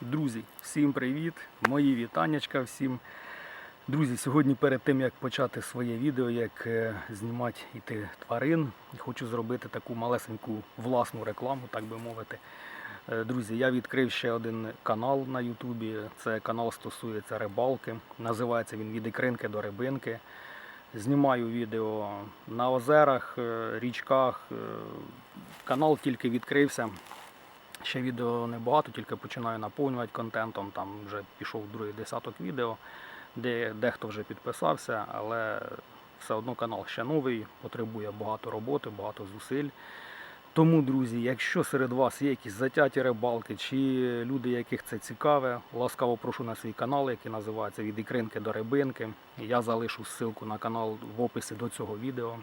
Друзі, всім привіт! Мої вітаннячка всім. Друзі, сьогодні перед тим як почати своє відео, як е, знімати іти тварин, хочу зробити таку малесеньку власну рекламу, так би мовити. Е, Друзі, я відкрив ще один канал на Ютубі. Це канал стосується рибалки. Називається він від ікринки до рибинки. Знімаю відео на озерах, е, річках. Канал тільки відкрився. Ще відео небагато, тільки починаю наповнювати контентом. Там вже пішов другий десяток відео, де дехто вже підписався, але все одно канал ще новий, потребує багато роботи, багато зусиль. Тому, друзі, якщо серед вас є якісь затяті рибалки чи люди, яких це цікаве, ласкаво прошу на свій канал, який називається Від ікринки до рибинки. Я залишу ссылку на канал в описі до цього відео.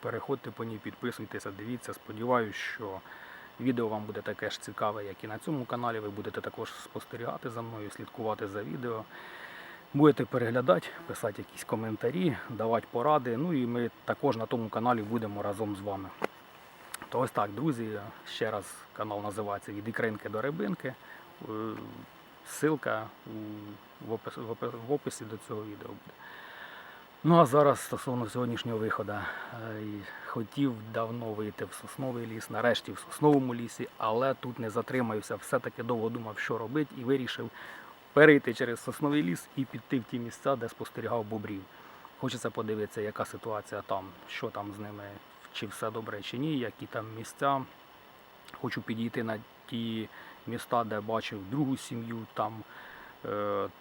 Переходьте по ній, підписуйтеся, дивіться. Сподіваюсь, що відео вам буде таке ж цікаве, як і на цьому каналі. Ви будете також спостерігати за мною, слідкувати за відео. Будете переглядати, писати якісь коментарі, давати поради. Ну і ми також на тому каналі будемо разом з вами. То ось так, друзі, ще раз канал називається Від ікринки до рибинки. Е, Ссылка в описі до цього відео буде. Ну а зараз стосовно сьогоднішнього виходу. Е, Хотів давно вийти в сосновий ліс, нарешті в сосновому лісі, але тут не затримаюся. Все-таки довго думав, що робити, і вирішив перейти через сосновий ліс і піти в ті місця, де спостерігав бобрів. Хочеться подивитися, яка ситуація там, що там з ними, чи все добре, чи ні, які там місця. Хочу підійти на ті міста, де бачив другу сім'ю, там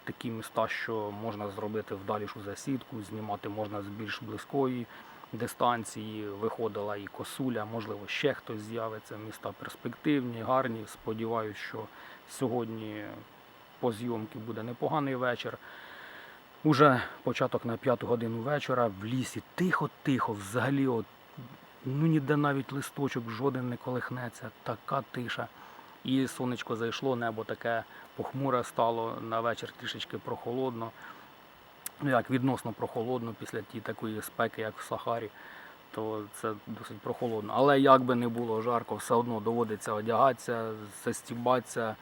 такі міста, що можна зробити вдалішу засідку, знімати можна з більш близької дистанції. Виходила і косуля, можливо, ще хтось з'явиться. Міста перспективні, гарні. Сподіваюсь, що сьогодні по зйомці буде непоганий вечір. Уже початок на п'яту годину вечора в лісі тихо-тихо, взагалі, от, ну ніде навіть листочок жоден не колихнеться, така тиша. І сонечко зайшло, небо таке похмуре стало, на вечір трішечки прохолодно. Ну як відносно прохолодно після тієї такої спеки, як в Сахарі, то це досить прохолодно. Але як би не було жарко, все одно доводиться одягатися, застібатися,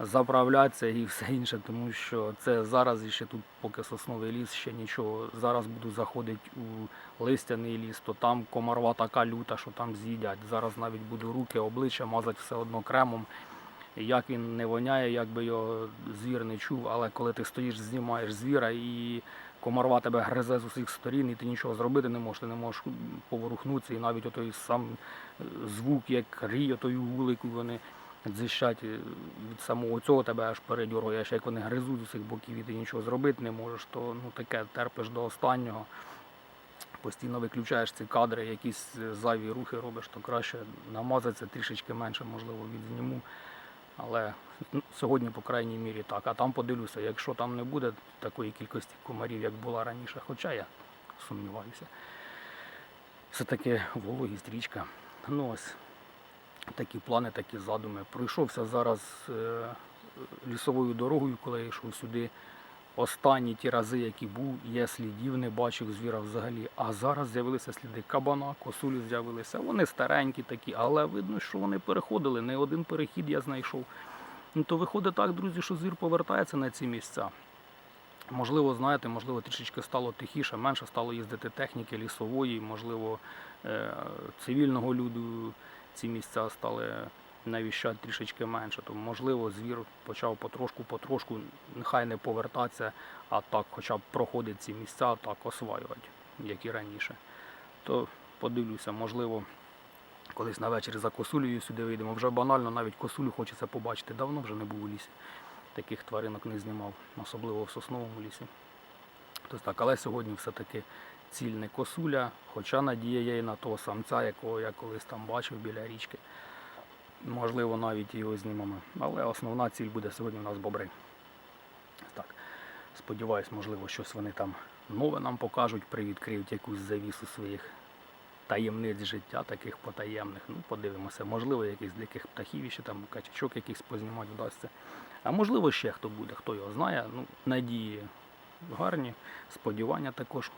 заправлятися і все інше, тому що це зараз ще тут, поки сосновий ліс, ще нічого. Зараз буду заходити у листяний ліс, то там комарва така люта, що там з'їдять. Зараз навіть буду руки, обличчя мазати все одно кремом. Як він не воняє, як би його звір не чув, але коли ти стоїш, знімаєш звіра і комарва тебе гризе з усіх сторін, і ти нічого зробити не можеш, ти не можеш поворухнутися, і навіть отой сам е, звук, як рій, отою вулику вони дзищать е, від самого цього тебе аж передьоргуєш, як вони гризуть з усіх боків, і ти нічого зробити не можеш, то ну таке терпиш до останнього. Постійно виключаєш ці кадри, якісь е, зайві рухи робиш, то краще намазатися трішечки менше, можливо, відзніму. Але сьогодні, по крайній мірі, так. А там подивлюся, якщо там не буде такої кількості комарів, як була раніше, хоча я сумніваюся. Все-таки вологість річка. Ну ось такі плани, такі задуми. Пройшовся зараз е, лісовою дорогою, коли я йшов сюди. Останні ті рази, які був, я слідів не бачив звіра взагалі. А зараз з'явилися сліди кабана, косулі з'явилися. Вони старенькі такі, але видно, що вони переходили. Не один перехід я знайшов. Ну то виходить так, друзі, що звір повертається на ці місця. Можливо, знаєте, можливо, трішечки стало тихіше, менше стало їздити техніки лісової, можливо, е, цивільного люду ці місця стали навіщати трішечки менше. То, можливо, звір почав потрошку-потрошку, нехай не повертатися, а так хоча б проходить ці місця, так осваювати, як і раніше. То подивлюся, можливо, колись на вечір за косулею сюди вийдемо. Вже банально навіть косулю хочеться побачити. Давно вже не був у лісі. Таких тваринок не знімав, особливо в сосновому лісі. Тобто так, але сьогодні все-таки ціль не косуля, хоча надія є і на того самця, якого я колись там бачив біля річки. Можливо, навіть його знімемо. Але основна ціль буде сьогодні у нас бобри. Так. Сподіваюсь, можливо, щось вони там нове нам покажуть, привідкриють якусь завісу своїх таємниць життя, таких потаємних. Ну, подивимося, можливо, якихось диких птахів, ще там качачок якихось познімати вдасться. А можливо, ще хто буде, хто його знає. Ну, надії гарні, сподівання також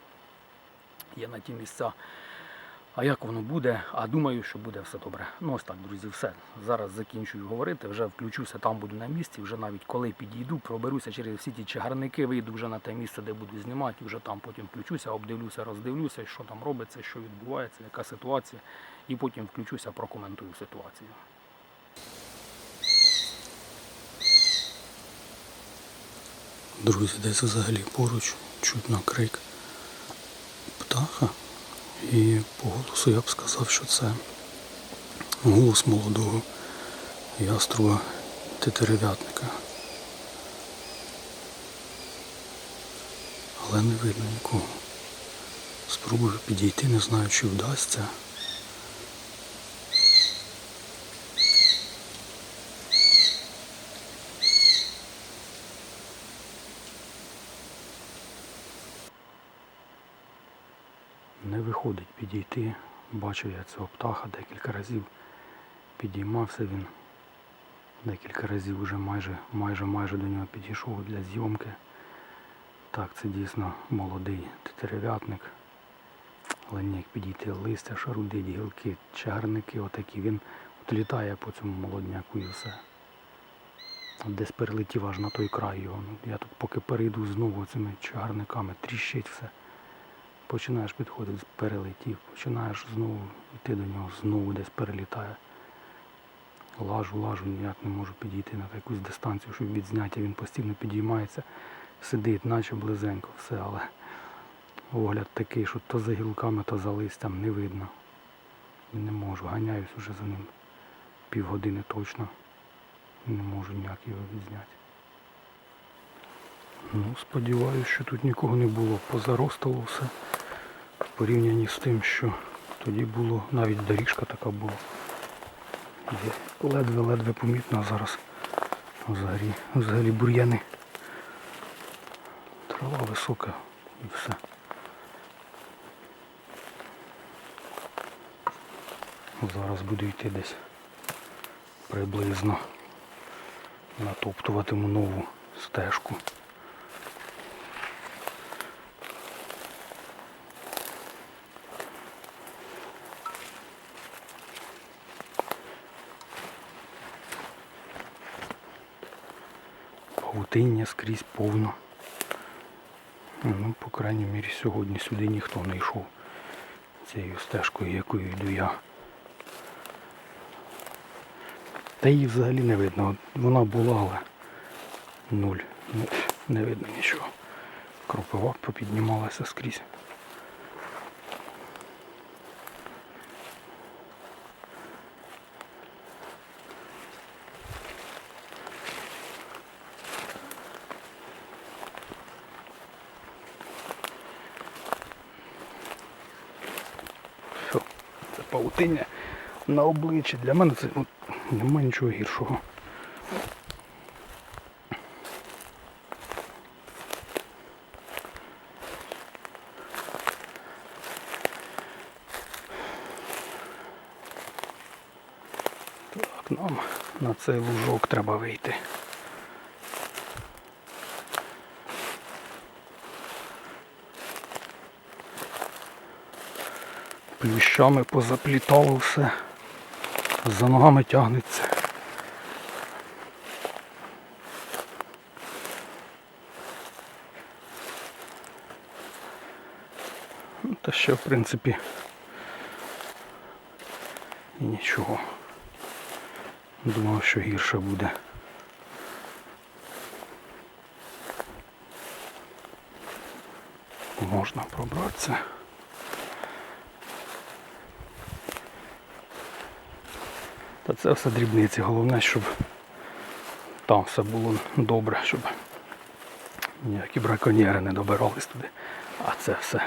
є на ті місця. А як воно буде? А думаю, що буде все добре. Ну ось так, друзі, все. Зараз закінчую говорити, вже включуся, там буду на місці, вже навіть коли підійду, проберуся через всі ті чагарники, вийду вже на те місце, де буду знімати, вже там потім включуся, обдивлюся, роздивлюся, що там робиться, що відбувається, яка ситуація, і потім включуся, прокоментую ситуацію. Друзі, десь взагалі поруч чутно крик птаха. І по голосу я б сказав, що це голос молодого яструва тетерев'ятника. Але не видно нікого. Спробую підійти, не знаю, чи вдасться. Не виходить підійти. Бачив я цього птаха декілька разів. Підіймався він. Декілька разів вже майже, майже, майже до нього підійшов для зйомки. Так, це дійсно молодий тетерев'ятник. Але ніяк підійти листя, шарудить, гілки, чагарники отакі. Він от літає по цьому молодняку і все. Десь перелетів аж на той край його. Ну, Я тут поки перейду знову цими чагарниками, тріщить все. Починаєш підходити, перелетів, починаєш знову йти до нього, знову десь перелітає. Лажу, лажу, ніяк не можу підійти на якусь дистанцію, щоб відзняти. Він постійно підіймається, сидить, наче близенько, все, але огляд такий, що то за гілками, то за листям не видно. Не можу, ганяюсь уже за ним півгодини точно. Не можу ніяк його відзняти. Ну, сподіваюся, що тут нікого не було. Позаростало все. Порівнянні з тим, що тоді було, навіть доріжка така була. Ледве-ледве помітно, зараз взагалі, взагалі бур'яни. Трава висока і все. Зараз буду йти десь приблизно натоптуватиму нову стежку. Павутиння скрізь повно. Ну, по крайній мірі, сьогодні сюди ніхто не йшов цією стежкою, якою йду я. Та її взагалі не видно. Вона була, але нуль. Ну, Не видно нічого. Кропива попіднімалася скрізь. Все, це паутиння на обличчі. Для мене це от, немає нічого гіршого. Так, нам на цей лужок треба вийти. Плющами позаплітало все. За ногами тягнеться. Ну, Та ще в принципі і нічого. Думав, що гірше буде. Можна пробратися. Це все дрібниці. Головне, щоб там все було добре, щоб ніякі браконьєри не добирались туди. А це все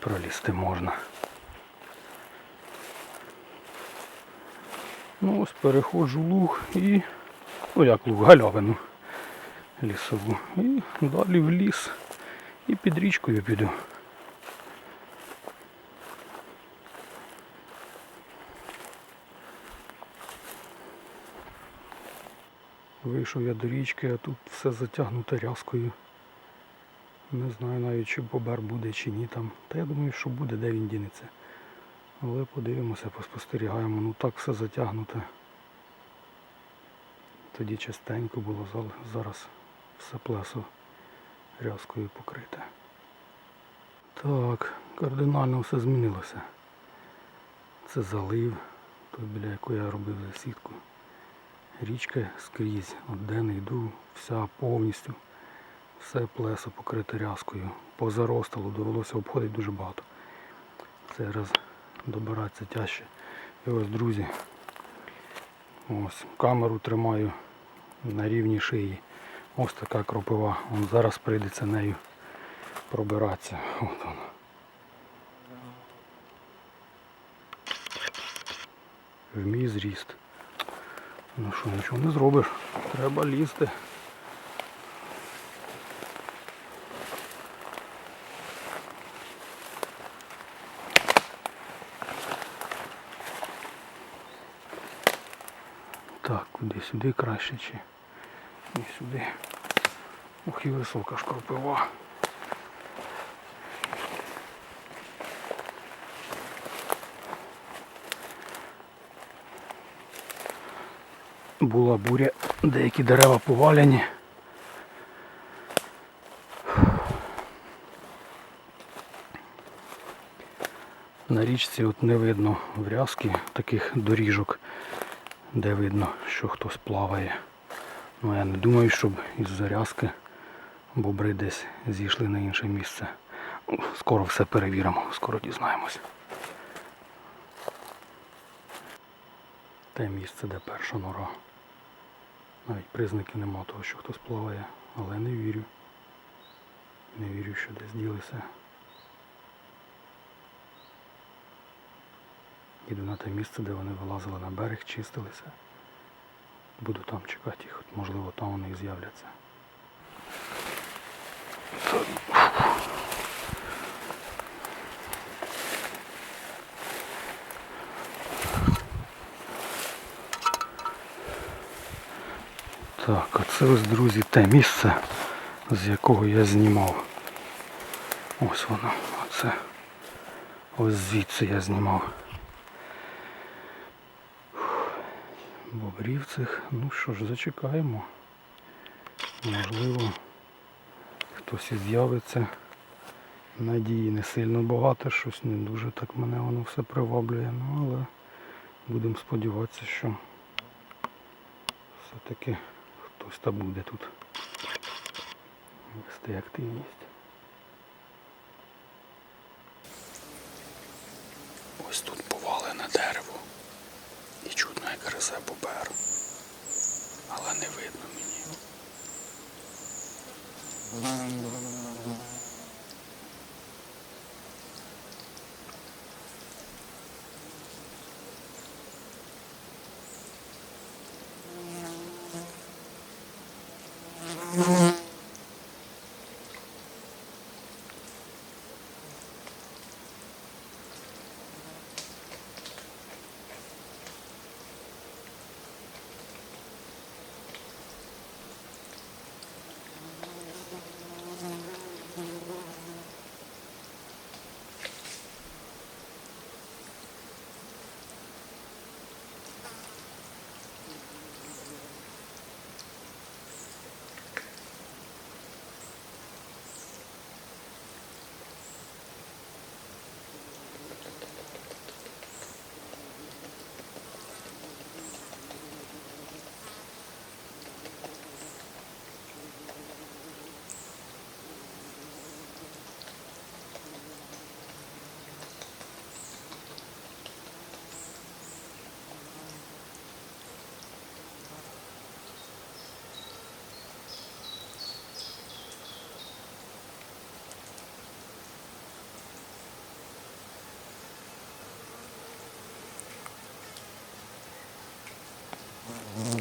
пролізти можна. Ну ось переходжу луг і... Ну як луг, галявину лісову. І далі в ліс. І під річкою піду. Вийшов я до річки, а тут все затягнуто рязкою. Не знаю навіть чи бобер буде чи ні там. Та я думаю, що буде, де він дінеться. Але подивимося, поспостерігаємо. Ну так все затягнуте. Тоді частенько було, зараз все плесо рязкою покрите. Так, кардинально все змінилося. Це залив, той біля якої я робив сітку. Річка скрізь, от де не йду, вся повністю. Все плесо покрите рязкою. Позаростало, довелося обходити дуже багато. Цей раз добиратися тяжче. І ось, друзі, ось камеру тримаю на рівні шиї. Ось така кропива. Вон зараз прийдеться нею пробиратися. От вона. В мій зріст. Ну що, нічого не зробиш. Треба лізти. Так, куди сюди краще чи не сюди. Ох і висока ж Була буря, деякі дерева поваляні. На річці от не видно врязки таких доріжок, де видно, що хтось плаває. Ну я не думаю, щоб із зарязки бобри десь зійшли на інше місце. Ну, Скоро все перевіримо, скоро дізнаємось. Те місце, де перша нора. Навіть признаків нема того, що хтось плаває, але не вірю. Не вірю, що десь ділися. Іду на те місце, де вони вилазили на берег, чистилися. Буду там чекати їх, можливо, там вони і з'являться. Так, а це ось, друзі, те місце, з якого я знімав. Ось воно, оце. Ось звідси я знімав. Бобрів цих. Ну що ж, зачекаємо. Можливо, хтось і з'явиться. Надії не сильно багато, щось не дуже так мене воно все приваблює. Ну але будемо сподіватися, що все-таки та буде тут вести активність. Ось тут повалене дерево. І чутно, як гризе бобер. Але не видно мені. Mm-hmm.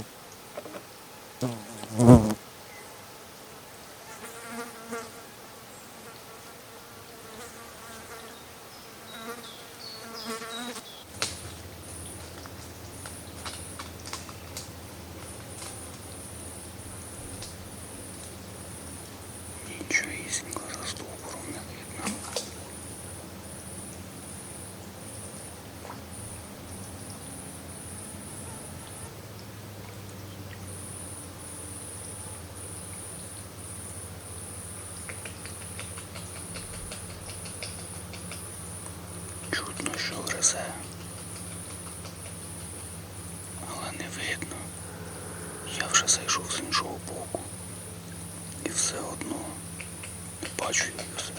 все. Але не видно. Я вже зайшов з іншого боку. І все одно бачу бачу все.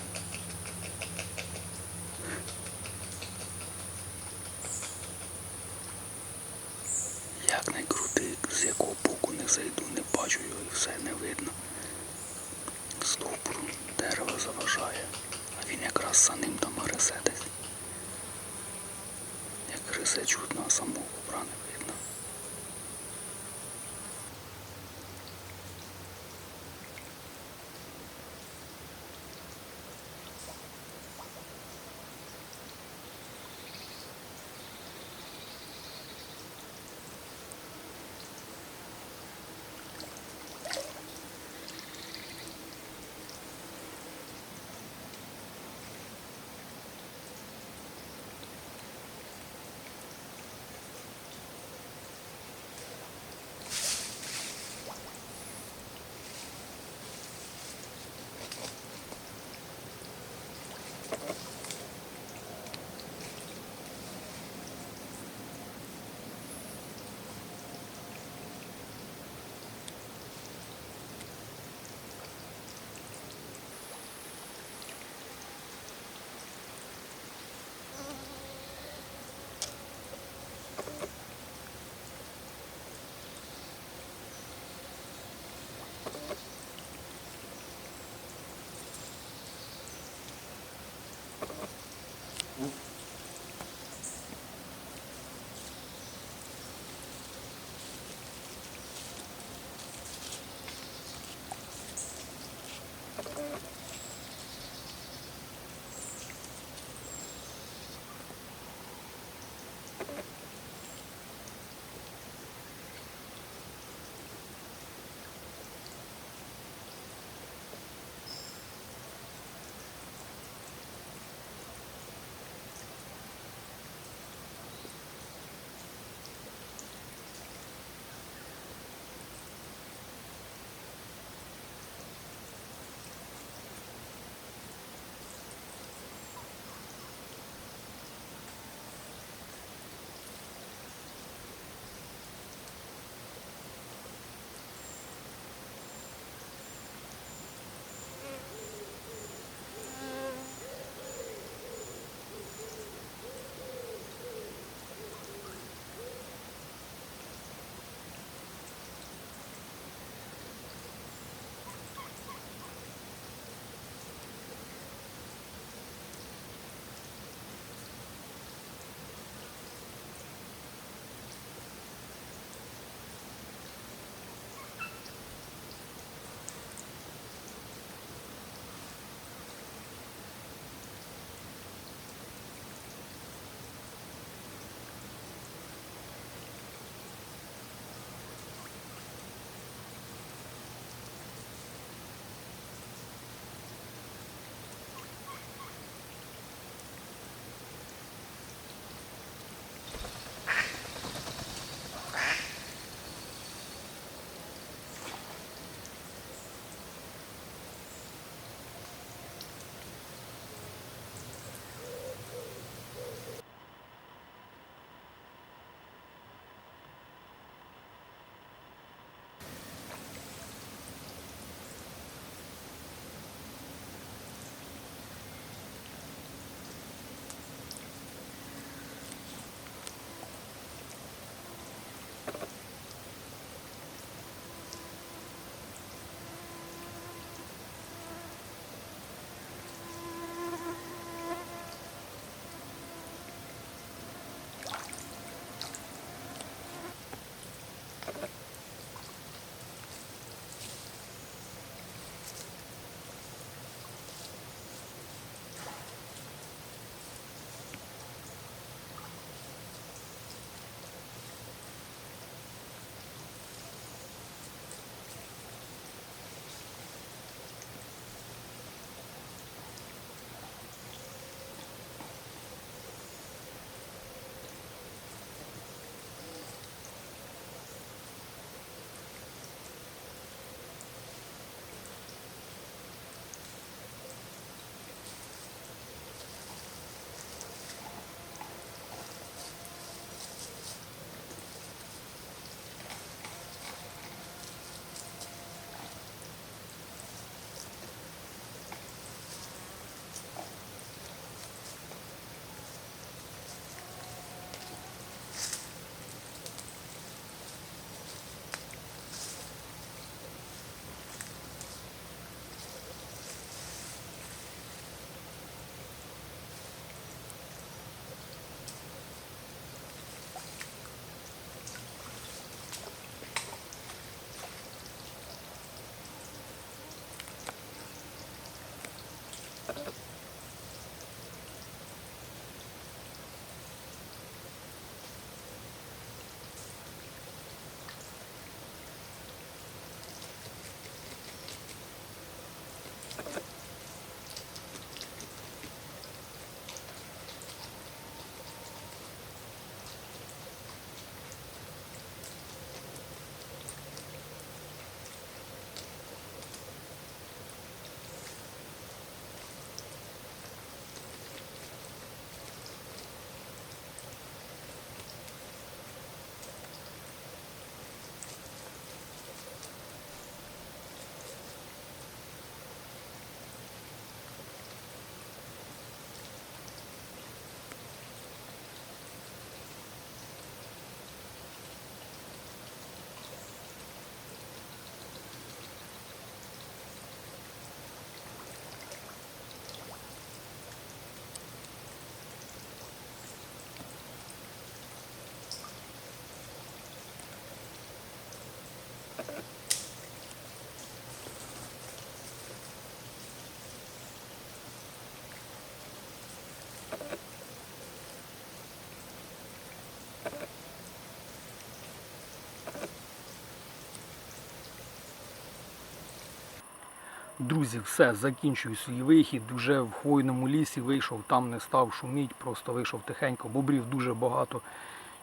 Друзі, все, закінчую свій вихід. Уже в хвойному лісі вийшов, там не став шуміть, просто вийшов тихенько. Бобрів дуже багато.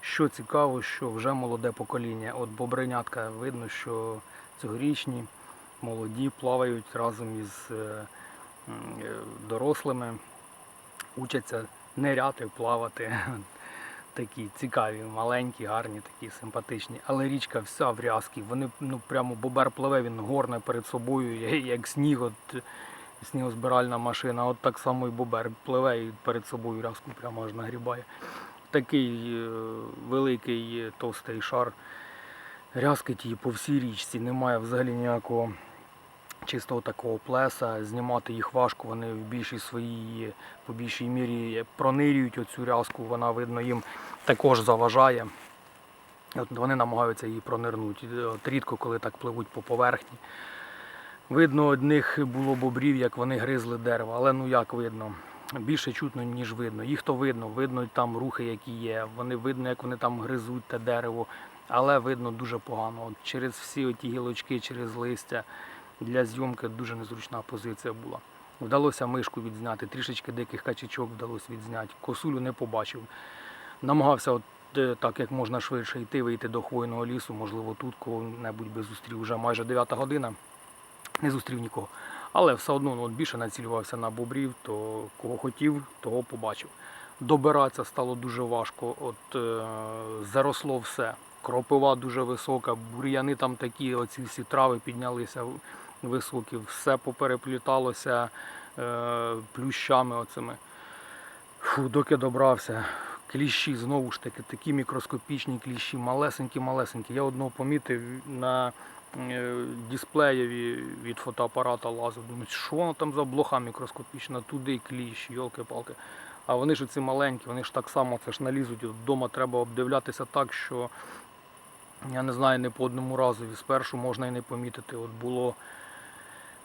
Що цікаво, що вже молоде покоління. От бобринятка видно, що цьогорічні молоді плавають разом із е, е, дорослими, учаться ниряти, плавати. Такі цікаві, маленькі, гарні, такі симпатичні. Але річка вся в рязкі. Вони ну прямо бобер пливе, він горне перед собою, як сніг, от снігозбиральна машина. От так само і бобер пливе і перед собою рязку прямо аж нагрібає. Такий е, великий е, товстий шар рязкить її по всій річці. Немає взагалі ніякого чистого такого плеса. Знімати їх важко, вони в більшій своїй, по більшій мірі пронирюють оцю рязку, вона видно їм також заважає. От вони намагаються її пронирнути. От рідко, коли так пливуть по поверхні. Видно, одних було бобрів, як вони гризли дерево, але ну як видно. Більше чутно, ніж видно. Їх то видно, видно там рухи, які є. Вони видно, як вони там гризуть те дерево, але видно дуже погано. От через всі оті гілочки, через листя для зйомки дуже незручна позиція була. Вдалося мишку відзняти, трішечки диких качечок вдалося відзняти. Косулю не побачив. Намагався от е, так як можна швидше йти, вийти до хвойного лісу, можливо, тут кого-небудь би зустрів. Вже майже 9 година, не зустрів нікого. Але все одно ну, от більше націлювався на бобрів, то кого хотів, того побачив. Добиратися стало дуже важко. От е, заросло все. Кропива дуже висока, бур'яни там такі, оці всі трави піднялися в- високі, все поперепліталося е, плющами оцими. Фу, доки добрався. Кліщі знову ж таки, такі мікроскопічні кліщі, малесенькі-малесенькі. Я одного помітив на е, дисплеєві від фотоапарата лазив. Думаю, що воно там за блоха мікроскопічна, туди кліщ, йолки-палки. А вони ж оці маленькі, вони ж так само це ж налізуть. Вдома треба обдивлятися так, що я не знаю, не по одному разові. Спершу можна і не помітити. От було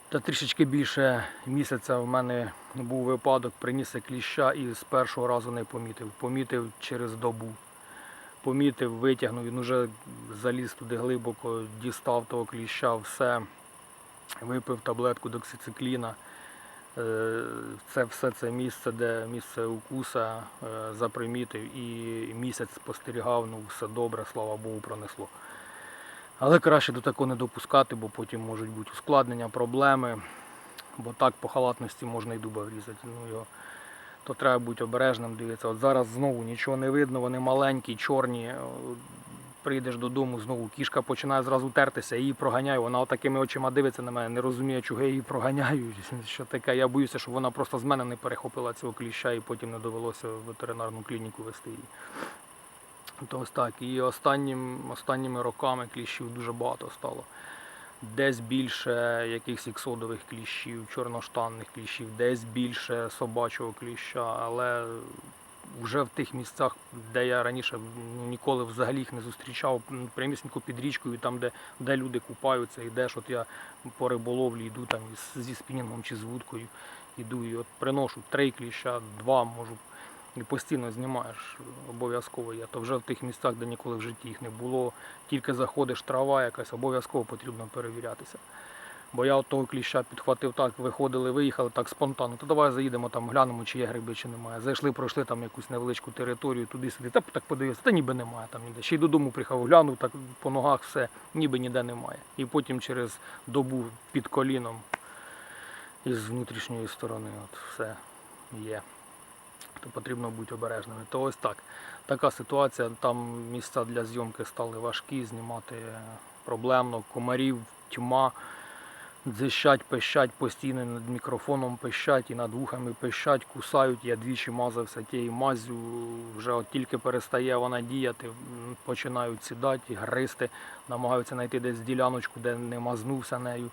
та трішечки більше місяця в мене був випадок, приніс кліща і з першого разу не помітив. Помітив через добу. Помітив, витягнув, він уже заліз туди глибоко, дістав того кліща, все, випив таблетку доксицикліна. Е, Це все це місце, де місце укуса е, запримітив і місяць спостерігав, ну все добре, слава Богу, пронесло. Але краще до такого не допускати, бо потім можуть бути ускладнення, проблеми. Бо так по халатності можна і дуба врізати. Ну, його, то треба бути обережним, дивитися. От зараз знову нічого не видно, вони маленькі, чорні. Прийдеш додому, знову кішка починає зразу тертися, я її проганяю. Вона отакими очима дивиться на мене, не розуміє, чого я її проганяю. Що таке. Я боюся, щоб вона просто з мене не перехопила цього кліща і потім не довелося в ветеринарну клініку вести її. То ось так. І останнім, останніми роками кліщів дуже багато стало. Десь більше якихось іксодових кліщів, чорноштанних кліщів, десь більше собачого кліща, але вже в тих місцях, де я раніше ну, ніколи взагалі їх не зустрічав, м, прямісінько під річкою, там, де, де люди купаються, йдеш, от я по риболовлі йду там зі спінінгом чи з вудкою, йду і от приношу три кліща, два можу і постійно знімаєш, обов'язково є. То вже в тих місцях, де ніколи в житті їх не було, тільки заходиш, трава якась, обов'язково потрібно перевірятися. Бо я от того кліща підхватив так, виходили, виїхали так спонтанно. То давай заїдемо там, глянемо, чи є гриби, чи немає. Зайшли, пройшли там якусь невеличку територію, туди сюди, та так подивився, та ніби немає там ніде. Ще й додому приїхав, глянув, так по ногах все, ніби ніде немає. І потім через добу під коліном із внутрішньої сторони от все є то потрібно бути обережними. То ось так. Така ситуація. Там місця для зйомки стали важкі, знімати проблемно, комарів, тьма, дзищать, пищать постійно над мікрофоном пищать і над вухами пищать, кусають. Я двічі мазався тією мазю, вже от тільки перестає вона діяти, починають сідати, гризти, намагаються знайти десь діляночку, де не мазнувся нею.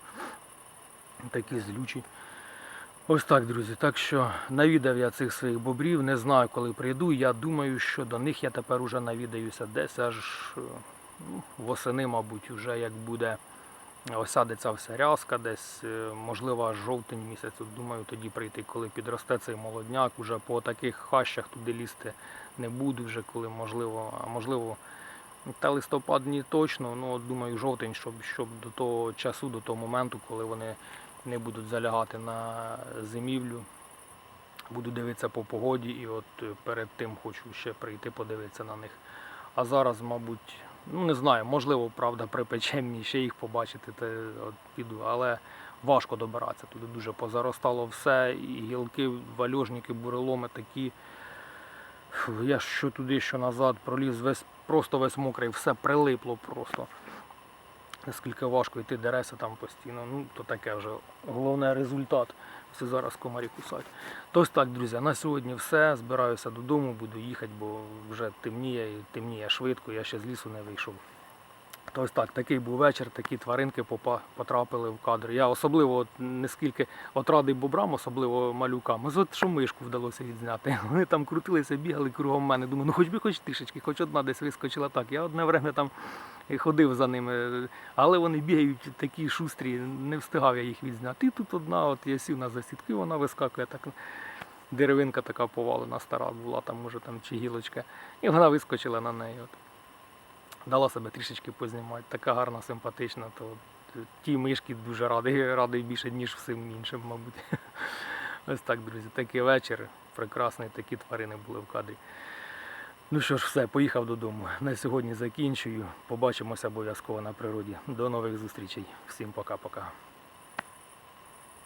Такі злючі. Ось так, друзі. Так що навідав я цих своїх бобрів, не знаю, коли прийду. Я думаю, що до них я тепер уже навідаюся десь аж ну, восени, мабуть, вже як буде осадиться вся рязка, десь, е, можливо, аж жовтень місяць. Думаю, тоді прийти, коли підросте цей молодняк, уже по таких хащах туди лізти не буду вже, коли можливо, а можливо. Та листопад не точно, ну думаю, жовтень, щоб, щоб до того часу, до того моменту, коли вони не будуть залягати на зимівлю. Буду дивитися по погоді і от е, перед тим хочу ще прийти подивитися на них. А зараз, мабуть, ну не знаю, можливо, правда, припече мені ще їх побачити, то от піду, але важко добиратися. Туди дуже позаростало все, і гілки, вальожники, буреломи такі. Я що туди, що назад проліз, весь, просто весь мокрий, все прилипло просто. Наскільки важко йти дереса там постійно, ну то таке вже головне результат. Все зараз комарі кусать. Тож так, друзі, на сьогодні все. Збираюся додому, буду їхати, бо вже темніє і темніє швидко, я ще з лісу не вийшов. Ось так, такий був вечір, такі тваринки потрапили в кадр. Я особливо от, не скільки от бобрам, особливо малюкам. От що мишку вдалося відзняти. Вони там крутилися, бігали кругом мене. Думаю, ну хоч би хоч трішечки, хоч одна десь вискочила так. Я одне время там ходив за ними, але вони бігають такі шустрі, не встигав я їх відзняти. Тут одна, от я сів на засідки, вона вискакує так. Деревинка така повалена, стара була, там може там чи гілочка. І вона вискочила на неї. От. Дала себе трішечки познімати. Така гарна, симпатична, то ті мишки дуже радий, радий більше, ніж всім іншим, мабуть. Ось так, друзі, такий вечір. Прекрасний, такі тварини були в кадрі. Ну що ж, все, поїхав додому. На сьогодні закінчую. Побачимося обов'язково на природі. До нових зустрічей. Всім пока-пока.